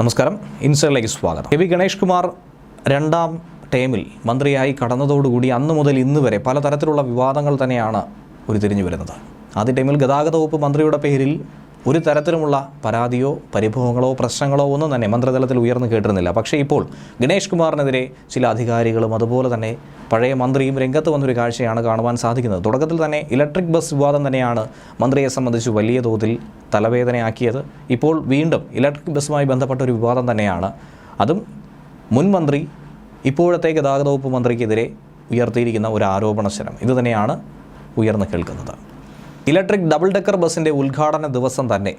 നമസ്കാരം. ഇൻസൈഡിലേക്ക് സ്വാഗതം. K V Ganesh Kumar രണ്ടാം ടേമിൽ മന്ത്രിയായി കടന്നതോടുകൂടി അന്ന് മുതൽ ഇന്ന് വരെ പലതരത്തിലുള്ള വിവാദങ്ങൾ തന്നെയാണ് ഉരുത്തിരിഞ്ഞു വരുന്നത്. ആദ്യ ടൈമിൽ ഗതാഗത വകുപ്പ് മന്ത്രിയുടെ പേരിൽ ഒരു തരത്തിലുമുള്ള പരാതിയോ പരിഭവങ്ങളോ പ്രശ്നങ്ങളോ ഒന്നും തന്നെ മന്ത്രിതലത്തിൽ ഉയർന്നു കേട്ടിരുന്നില്ല. പക്ഷേ ഇപ്പോൾ ഗണേഷ് കുമാറിനെതിരെ ചില അധികാരികളും അതുപോലെ തന്നെ പഴയ മന്ത്രിയും രംഗത്ത് വന്നൊരു കാഴ്ചയാണ് കാണുവാൻ സാധിക്കുന്നത്. തുടക്കത്തിൽ തന്നെ ഇലക്ട്രിക് ബസ് വിവാദം തന്നെയാണ് മന്ത്രിയെ സംബന്ധിച്ച് വലിയ തോതിൽ തലവേദനയാക്കിയത്. ഇപ്പോൾ വീണ്ടും ഇലക്ട്രിക് ബസ്സുമായി ബന്ധപ്പെട്ട ഒരു വിവാദം തന്നെയാണ്. അതും മുൻ മന്ത്രി ഇപ്പോഴത്തെ ഗതാഗത വകുപ്പ് മന്ത്രിക്കെതിരെ ഉയർത്തിയിരിക്കുന്ന ഒരു ആരോപണ ശരം. ഉയർന്നു കേൾക്കുന്നത്. ഇലക്ട്രിക് ഡബിൾ ഡെക്കർ ബസ്സിന്റെ ഉദ്ഘാടന ദിവസം തന്നെ.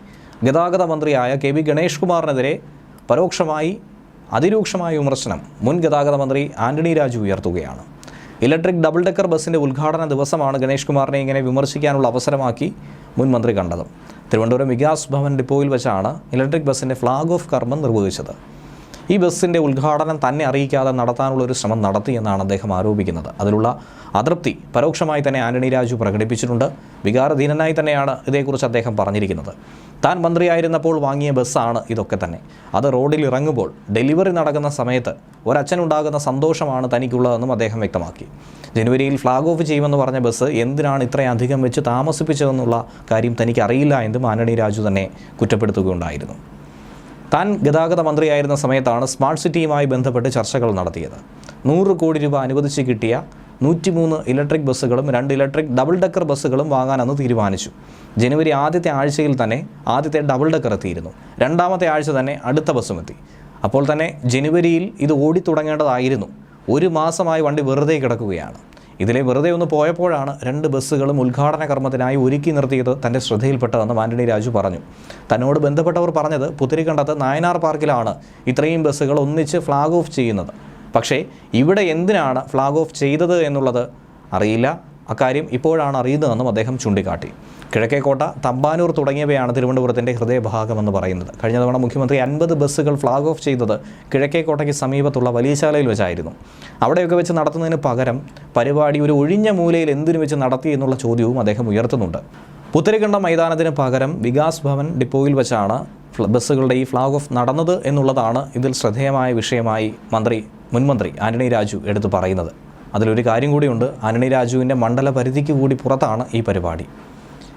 ഗതാഗത മന്ത്രിയായ കെ വി ഗണേഷ് കുമാറിനെതിരെ പരോക്ഷമായി അതിരൂക്ഷമായ വിമർശനം മുൻ ഗതാഗത മന്ത്രി ആന്റണി രാജു ഉയർത്തുകയാണ്. ഇലക്ട്രിക് ഡബിൾ ഡെക്കർ ബസ്സിന്റെ ഉദ്ഘാടന ദിവസമാണ് ഗണേഷ് കുമാറിനെ ഇങ്ങനെ വിമർശിക്കാനുള്ള അവസരമാക്കി മുൻ മന്ത്രി കണ്ടത്. തിരുവനന്തപുരം വികാസ് ഭവൻ ഡിപ്പോയിൽ വെച്ചാണ് ഇലക്ട്രിക് ബസ്സിന്റെ ഫ്ലാഗ് ഓഫ് കർമ്മം നിർവഹിച്ചത്. ഈ ബസ്സിന്റെ ഉദ്ഘാടനം തന്നെ അറിയിക്കാതെ നടത്താനുള്ള ഒരു ശ്രമം നടത്തിയെന്നാണ് അദ്ദേഹം ആരോപിക്കുന്നത്. അതിലുള്ള അതൃപ്തി പരോക്ഷമായി തന്നെ ആന്റണി രാജു പ്രകടിപ്പിച്ചിട്ടുണ്ട്. വികാരധീനനായി തന്നെയാണ് ഇതേക്കുറിച്ച് അദ്ദേഹം പറഞ്ഞിരിക്കുന്നത്. താൻ മന്ത്രിയായിരുന്നപ്പോൾ വാങ്ങിയ ബസ്സാണ് ഇതൊക്കെ തന്നെ. അത് റോഡിൽ ഇറങ്ങുമ്പോൾ ഡെലിവറി നടക്കുന്ന സമയത്ത് ഒരച്ഛനുണ്ടാകുന്ന സന്തോഷമാണ് തനിക്കുള്ളതെന്നും അദ്ദേഹം വ്യക്തമാക്കി. ജനുവരിയിൽ ഫ്ലാഗ് ഓഫ് ചെയ്യുമെന്ന് പറഞ്ഞ ബസ് എന്തിനാണ് ഇത്രയധികം വെച്ച് താമസിപ്പിച്ചതെന്നുള്ള കാര്യം തനിക്കറിയില്ല എന്നും ആന്റണി രാജു തന്നെ കുറ്റപ്പെടുത്തുകയുണ്ടായിരുന്നു. താൻ ഗതാഗത മന്ത്രിയായിരുന്ന സമയത്താണ് സ്മാർട്ട് സിറ്റിയുമായി ബന്ധപ്പെട്ട് ചർച്ചകൾ നടത്തിയത്. നൂറ് കോടി രൂപ അനുവദിച്ച് കിട്ടിയ നൂറ്റിമൂന്ന് ഇലക്ട്രിക് ബസ്സുകളും രണ്ട് ഇലക്ട്രിക് ഡബിൾ ഡെക്കർ ബസ്സുകളും വാങ്ങാനെന്ന് തീരുമാനിച്ചു. ജനുവരി ആദ്യത്തെ ആഴ്ചയിൽ തന്നെ ആദ്യത്തെ ഡബിൾ ഡെക്കർ എത്തിയിരുന്നു. രണ്ടാമത്തെ ആഴ്ച തന്നെ അടുത്ത ബസ്സും എത്തി. അപ്പോൾ തന്നെ ജനുവരിയിൽ ഇത് ഓടിത്തുടങ്ങേണ്ടതായിരുന്നു. ഒരു മാസമായി വണ്ടി വെറുതെ കിടക്കുകയാണ്. ഇതിലെ വെറുതെ ഒന്ന് പോയപ്പോഴാണ് രണ്ട് ബസ്സുകളും ഉദ്ഘാടന കർമ്മത്തിനായി ഒരുക്കി നിർത്തിയത് തന്റെ ശ്രദ്ധയിൽപ്പെട്ടതെന്ന് ആന്റണി രാജു പറഞ്ഞു. തന്നോട് ബന്ധപ്പെട്ടവർ പറഞ്ഞത് പുത്തിരിക്കണ്ടത്ത് നായനാർ പാർക്കിലാണ്. ഇത്രയും ബസ്സുകൾ ഒന്നിച്ച് ഫ്ലാഗ് ഓഫ് ചെയ്യുന്നത്. പക്ഷേ ഇവിടെ എന്തിനാണ് ഫ്ലാഗ് ഓഫ് ചെയ്തത് എന്നുള്ളത് അറിയില്ല. അക്കാര്യം ഇപ്പോഴാണ് അറിയുന്നതെന്നും അദ്ദേഹം ചൂണ്ടിക്കാട്ടി. കിഴക്കേക്കോട്ട തമ്പാനൂർ തുടങ്ങിയവയാണ് തിരുവനന്തപുരത്തിന്റെ ഹൃദയഭാഗമെന്ന് പറയുന്നത്. കഴിഞ്ഞ തവണ മുഖ്യമന്ത്രി അൻപത് ബസ്സുകൾ ഫ്ലാഗ് ഓഫ് ചെയ്തത് കിഴക്കേക്കോട്ടയ്ക്ക് സമീപത്തുള്ള വലിയശാലയിൽ വെച്ചായിരുന്നു. അവിടെയൊക്കെ വെച്ച് നടത്തുന്നതിന് പകരം പരിപാടി ഒരു ഒഴിഞ്ഞ മൂലയിൽ എന്തിനു വെച്ച് നടത്തി എന്നുള്ള ചോദ്യവും അദ്ദേഹം ഉയർത്തുന്നുണ്ട്. പുത്തരിക്കണ്ട മൈതാനത്തിന് പകരം വികാസ് ഭവൻ ഡിപ്പോയിൽ വെച്ചാണ് ബസ്സുകളുടെ ഈ ഫ്ലാഗ് ഓഫ് നടന്നത് എന്നുള്ളതാണ് ഇതിൽ ശ്രദ്ധേയമായ വിഷയമായി മന്ത്രി മുൻമന്ത്രി ആന്റണി രാജു എടുത്തു പറയുന്നത്. അതിലൊരു കാര്യം കൂടിയുണ്ട്. ആന്റണി രാജുവിന്റെ മണ്ഡല പരിധിക്ക് കൂടി പുറത്താണ് ഈ പരിപാടി.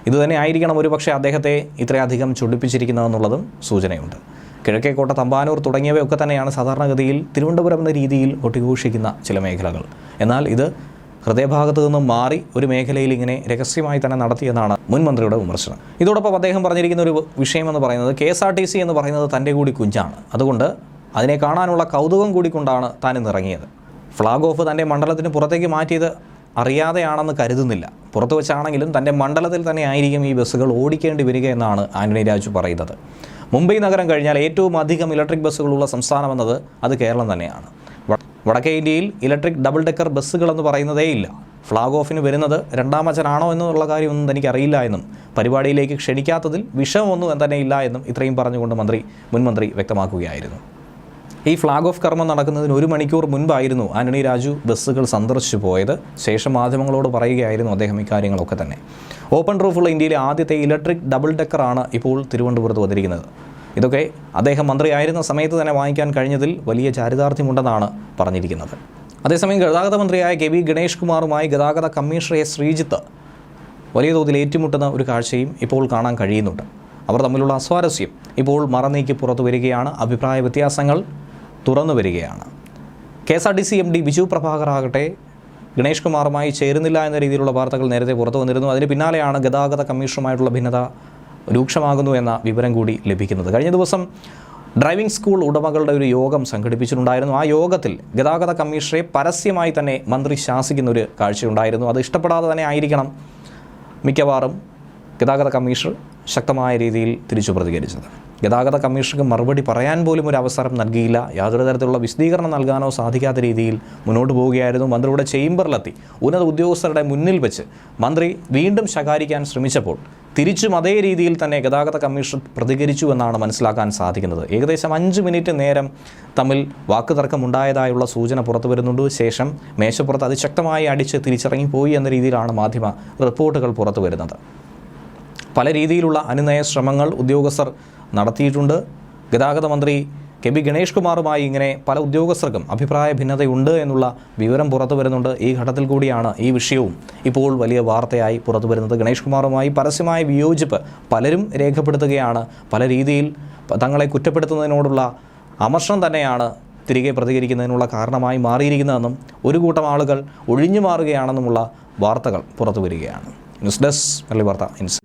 ഇതുതന്നെ ആയിരിക്കണം ഒരുപക്ഷെ അദ്ദേഹത്തെ ഇത്രയധികം ചൊടിപ്പിച്ചിരിക്കുന്നതെന്നുള്ളതും സൂചനയുണ്ട്. കിഴക്കേക്കോട്ട തമ്പാനൂർ തുടങ്ങിയവയൊക്കെ തന്നെയാണ് സാധാരണഗതിയിൽ തിരുവനന്തപുരം എന്ന രീതിയിൽ ഒട്ടിഘോഷിക്കുന്ന ചില മേഖലകൾ. എന്നാൽ ഇത് ഹൃദയഭാഗത്തു നിന്നും മാറി ഒരു മേഖലയിൽ ഇങ്ങനെ രഹസ്യമായി തന്നെ നടത്തിയെന്നാണ് മുൻ മന്ത്രിയുടെ വിമർശനം. ഇതോടൊപ്പം അദ്ദേഹം പറഞ്ഞിരിക്കുന്ന ഒരു വിഷയമെന്ന് പറയുന്നത് K S R T C എന്ന് പറയുന്നത് തന്റെ കൂടി കുഞ്ഞാണ് അതുകൊണ്ട് അതിനെ കാണാനുള്ള കൗതുകം കൂടിക്കൊണ്ടാണ് താൻ ഇന്നിറങ്ങിയത് ഫ്ലാഗ് ഓഫ് തന്റെ മണ്ഡലത്തിന് പുറത്തേക്ക് മാറ്റിയത് അറിയാതെയാണെന്ന് കരുതുന്നില്ല. പുറത്തു വെച്ചാണെങ്കിലും തന്റെ മണ്ഡലത്തിൽ തന്നെ ആയിരിക്കും ഈ ബസ്സുകൾ ഓടിക്കേണ്ടി വരിക എന്നാണ് ആന്റണി രാജു പറയുന്നത്. മുംബൈ നഗരം കഴിഞ്ഞാൽ ഏറ്റവും അധികം ഇലക്ട്രിക് ബസ്സുകളുള്ള സംസ്ഥാനമെന്നത് അത് കേരളം തന്നെയാണ്. വടക്കേ ഇന്ത്യയിൽ ഇലക്ട്രിക് ഡബിൾ ഡെക്കർ ബസ്സുകളെന്ന് പറയുന്നതേ ഇല്ല. ഫ്ലാഗ് ഓഫിന് വരുന്നത് രണ്ടാമച്ചനാണോ എന്നുള്ള കാര്യമൊന്നും തനിക്ക് അറിയില്ല എന്നും പരിപാടിയിലേക്ക് ക്ഷണിക്കാത്തതിൽ വിഷമമൊന്നും തന്നെ ഇല്ല എന്നും ഇത്രയും പറഞ്ഞുകൊണ്ട് മന്ത്രി മുൻമന്ത്രി വ്യക്തമാക്കുകയായിരുന്നു. ഈ ഫ്ലാഗ് ഓഫ് കർമ്മം നടക്കുന്നതിന് ഒരു മണിക്കൂർ മുൻപായിരുന്നു ആന്റണി രാജു ബസ്സുകൾ സന്ദർശിച്ചു പോയത്. ശേഷം മാധ്യമങ്ങളോട് പറയുകയായിരുന്നു അദ്ദേഹം ഇക്കാര്യങ്ങളൊക്കെ തന്നെ. ഓപ്പൺ റൂഫുള്ള ഇന്ത്യയിലെ ആദ്യത്തെ ഇലക്ട്രിക് ഡബിൾ ഡെക്കറാണ് ഇപ്പോൾ തിരുവനന്തപുരത്ത് വന്നിരിക്കുന്നത്. ഇതൊക്കെ അദ്ദേഹം മന്ത്രിയായിരുന്ന സമയത്ത് തന്നെ വാങ്ങിക്കാൻ കഴിഞ്ഞതിൽ വലിയ ചാരിതാർത്ഥ്യമുണ്ടെന്നാണ് പറഞ്ഞിരിക്കുന്നത്. അതേസമയം ഗതാഗത മന്ത്രിയായ കെ വി ഗണേഷ് കുമാറുമായി ഗതാഗത കമ്മീഷണർ ശ്രീജിത്ത് വലിയ തോതിൽ ഏറ്റുമുട്ടുന്ന ഒരു കാഴ്ചയും ഇപ്പോൾ കാണാൻ കഴിയുന്നുണ്ട്. അവർ തമ്മിലുള്ള അസ്വാരസ്യം ഇപ്പോൾ മറനീക്കി പുറത്തു വരികയാണ്. അഭിപ്രായ വ്യത്യാസങ്ങൾ തുറന്നു വരികയാണ്. K S R T C M D Biju Prabhakar ആകട്ടെ ഗണേഷ് കുമാറുമായി ചേരുന്നില്ല എന്ന രീതിയിലുള്ള വാർത്തകൾ നേരത്തെ പുറത്തു വന്നിരുന്നു. അതിന് പിന്നാലെയാണ് ഗതാഗത കമ്മീഷണറുമായിട്ടുള്ള ഭിന്നത രൂക്ഷമാകുന്നു എന്ന വിവരം കൂടി ലഭിക്കുന്നത്. കഴിഞ്ഞ ദിവസം ഡ്രൈവിംഗ് സ്കൂൾ ഉടമകളുടെ ഒരു യോഗം സംഘടിപ്പിച്ചിട്ടുണ്ടായിരുന്നു. ആ യോഗത്തിൽ ഗതാഗത കമ്മീഷണറെ പരസ്യമായി തന്നെ മന്ത്രി ശാസിക്കുന്ന ഒരു കാഴ്ചയുണ്ടായിരുന്നു. അത് ഇഷ്ടപ്പെടാതെ തന്നെ ആയിരിക്കണം മിക്കവാറും ഗതാഗത കമ്മീഷണർ ശക്തമായ രീതിയിൽ തിരിച്ചു പ്രതികരിച്ചത്. ഗതാഗത കമ്മീഷണർക്ക് മറുപടി പറയാൻ പോലും ഒരു അവസരം നൽകിയില്ല. യാതൊരു തരത്തിലുള്ള വിശദീകരണം നൽകാനോ സാധിക്കാത്ത രീതിയിൽ മുന്നോട്ട് പോവുകയായിരുന്നു മന്ത്രിയുടെ ചേംബറിലെത്തി. ഉന്നത ഉദ്യോഗസ്ഥരുടെ മുന്നിൽ വെച്ച് മന്ത്രി വീണ്ടും ശകാരിക്കാൻ ശ്രമിച്ചപ്പോൾ തിരിച്ചും അതേ രീതിയിൽ തന്നെ ഗതാഗത കമ്മീഷൻ പ്രതികരിച്ചു എന്നാണ് മനസ്സിലാക്കാൻ സാധിക്കുന്നത്. ഏകദേശം അഞ്ച് മിനിറ്റ് നേരം തമ്മിൽ വാക്കുതർക്കമുണ്ടായതായുള്ള സൂചന പുറത്തു വരുന്നുണ്ട്. ശേഷം മേശപ്പുറത്ത് അതിശക്തമായി അടിച്ച് തിരിച്ചിറങ്ങിപ്പോയി എന്ന രീതിയിലാണ് മാധ്യമ റിപ്പോർട്ടുകൾ പുറത്തു വരുന്നത്. പല രീതിയിലുള്ള അനുനയ ശ്രമങ്ങൾ ഉദ്യോഗസ്ഥർ നടത്തിയിട്ടുണ്ട്. ഗതാഗത മന്ത്രി കെ ബി ഗണേഷ് കുമാറുമായി ഇങ്ങനെ പല ഉദ്യോഗസ്ഥർക്കും അഭിപ്രായ ഭിന്നതയുണ്ട് എന്നുള്ള വിവരം പുറത്തു വരുന്നുണ്ട്. ഈ ഘട്ടത്തിൽ കൂടിയാണ് ഈ വിഷയവും. ഇപ്പോൾ വലിയ വാർത്തയായി പുറത്തു വരുന്നത്. ഗണേഷ് കുമാറുമായി പരസ്യമായ വിയോജിപ്പ് പലരും രേഖപ്പെടുത്തുകയാണ്. പല രീതിയിൽ തങ്ങളെ കുറ്റപ്പെടുത്തുന്നതിനോടുള്ള അമർഷം തന്നെയാണ് തിരികെ പ്രതികരിക്കുന്നതിനുള്ള കാരണമായി മാറിയിരിക്കുന്നതെന്നും ഒരു കൂട്ടം ആളുകൾ ഒഴിഞ്ഞു മാറുകയാണെന്നുമുള്ള വാർത്തകൾ പുറത്തു വരികയാണ്. ന്യൂസ് ഡെസ്ക് വാർത്ത. ഇൻസ്